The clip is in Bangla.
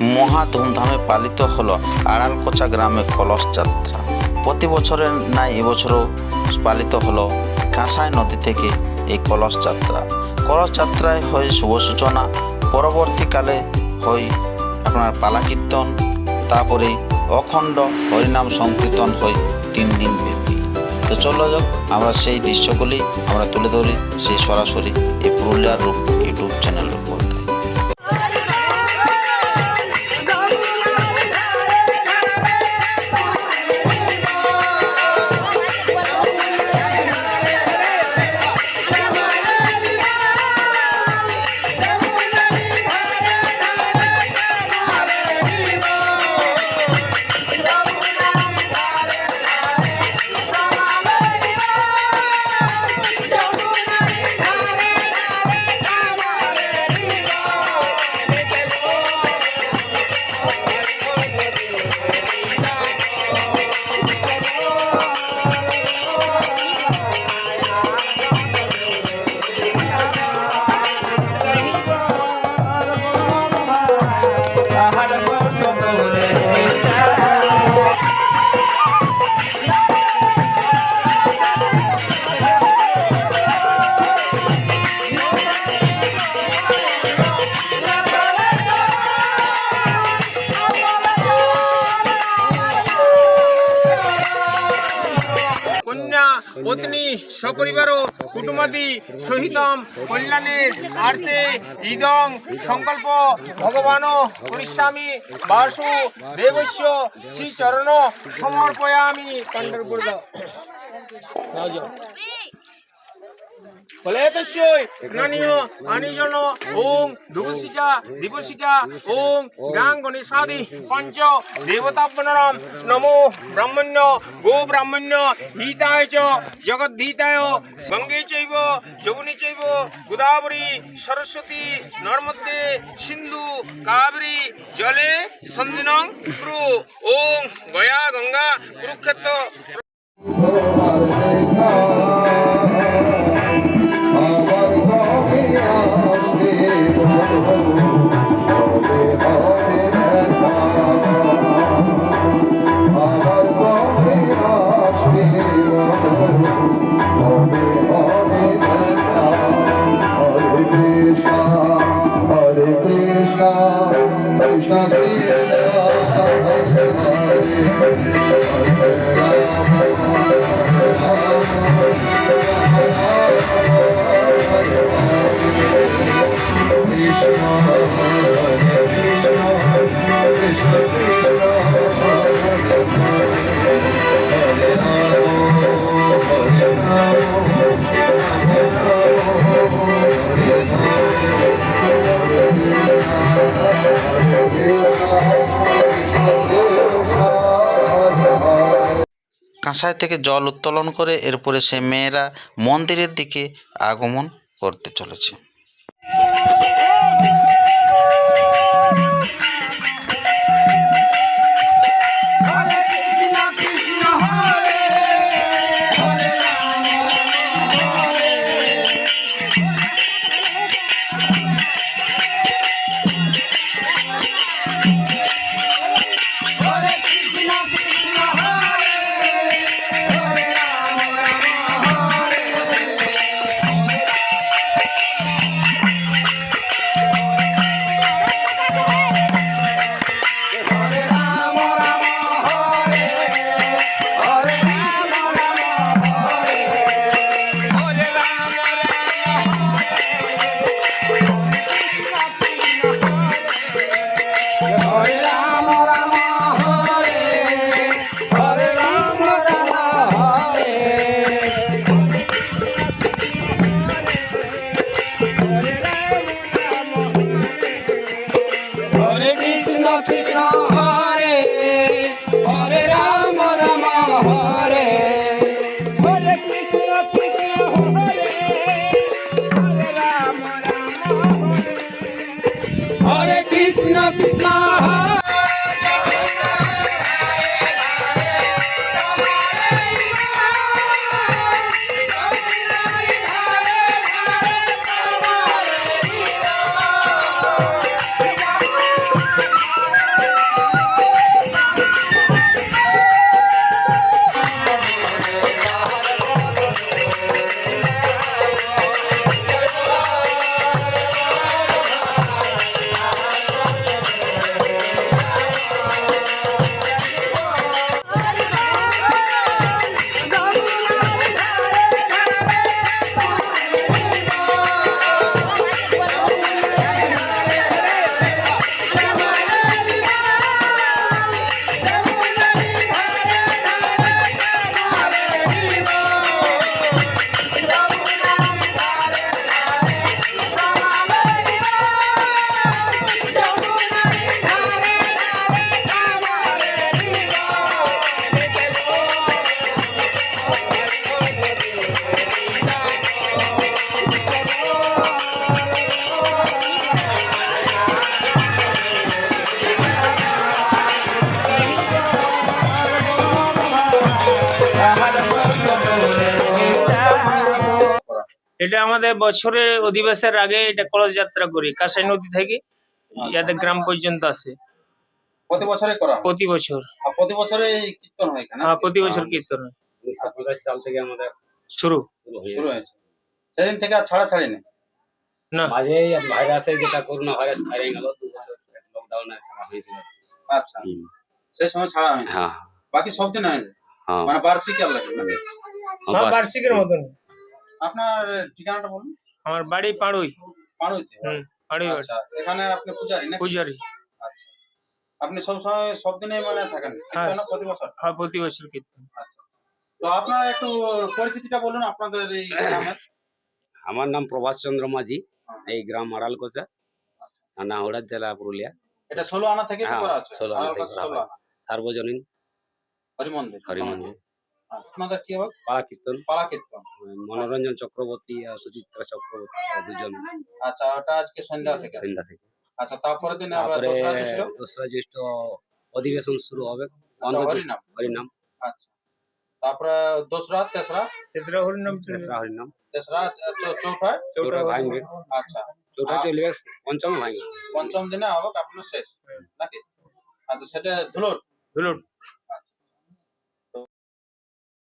মহা ধুমধামে পালিত হলো আড়ালকোচা গ্রামে কলস যাত্রা। প্রতি বছরের ন্যায় এবছরও পালিত হলো কাঁসাই নদী থেকে এই কলস যাত্রা। কলস যাত্রায় হয় শুভ সূচনা, পরবর্তীকালে হয় আপনার পালা কীর্তন তারপরে অখণ্ড হরিনাম সংকীর্তন হয় তিন দিন ব্যাপী। তো চলো যাক, আমরা সেই দৃশ্যগুলি আমরা তুলে ধরি, সেই সরাসরি এই পুরুলিয়ার রূপ ইউটিউব চ্যানেলের সপরিবার কুটুমাদি সহিতম কল্যাণের আর্থে ইদং সংকল্প ভগবান পরিস্বামী বাসু দেবস্য শ্রীচরণ সমর্পয়ামি কণ্ঠের ফলেতস্যই স্নানীয়, আনিজন, ওং দুবসিকা দিবসিকা ওং গাং গণেশাদি, পঞ্চ দেবতাপনরম নমো ব্রাহ্মণ্য, গো ব্রাহ্মণ্য, হিতায় চ, জগদ্ধিতায়, গঙ্গে চৈব, যমুনে চৈব, গোদাবরী, সরস্বতী, নর্মদে, সিন্ধু, কাবেরী, জলে সন্দিনং কুরু, ওং, গয়া গঙ্গা কুরুক্ষেত্র। কাঁসাই থেকে জল উত্তোলন করে এরপরে সে মেয়েরা মন্দিরের দিকে আগমন করতে চলেছে। God. এটা আমাদের বছরে অধিবাসের আগে এটা কলস যাত্রা করি কাঁসাই নদী থেকে ইয়াদের গ্রাম পর্যন্ত আসে প্রতি বছরে করা প্রতি বছর। প্রতি বছরে কীর্তন হয় এখানে? হ্যাঁ, প্রতি বছর কীর্তন হয়। সাল থেকে আমাদের শুরু। শুরু হয়েছে। সেদিন থেকে আর ছাড়া ছাড়ি নেই না মাঝে ভাইরাসে যেটা করোনা ভাইরাস বাইরে গেল দু বছর লকডাউনে ছাড়া হয়েছিল। আচ্ছা। সেই সময় ছাড়া হয়েছে হ্যাঁ। বাকি সব দিন হয়েছে হ্যাঁ। মানে বার্ষিক আর লাগে হ্যাঁ বার্ষিকের মতন আপনার ঠিকানাটা বলুন। আমার বাড়ি পাড়ুই। পাড়ুইতে? হুম পাড়ুই আচ্ছা এখানে আপনি পূজারি না পূজারি। আচ্ছা। আপনি সব সময় সব দিনে মানে থাকেন? হ্যাঁ। প্রতি বছর? হ্যাঁ প্রতি বছর কীর্তন। তো আপনার একটু পরিচিতিটা বলুন আপনাদের এই গ্রামের। আমার নাম প্রভাস চন্দ্র মাঝি এই গ্রাম আড়ালকোচা থানা হড়ার জেলা পুরুলিয়া। এটা ষোলো আনা থেকে তো হ্যাঁ, করা আছে। থেকে সার্বজনীন হরি মন্দির হরি মন্দির আচ্ছা, আপনাদের কি হবে? পাড়া কীর্তন পালা কীর্তন মনোরঞ্জন চক্রবর্তী আর সুচিত্রা চক্রবর্তী দুজন। আচ্ছা ওটা আজকে সন্ধ্যা থেকে সন্ধ্যা থেকে। আচ্ছা তারপরে দিন আবার দোসরা জ্যৈষ্ঠ? দোসরা জ্যৈষ্ঠ অধিবেশন শুরু হবে। আচ্ছা, হরিনাম। হরিনাম। আচ্ছা। তারপরে দোসরা তেসরা? তেসরা হরিনাম তেসরা হরিনাম। তেসরা চৌ- চৌঠায় চৌঠা ভাঙবে। আচ্ছা। চৌঠা চলবে পঞ্চমে ভাঙবে। পঞ্চম দিনে হবে আপনার শেষ নাকি? আচ্ছা সেটা ধুলোট ধুলুট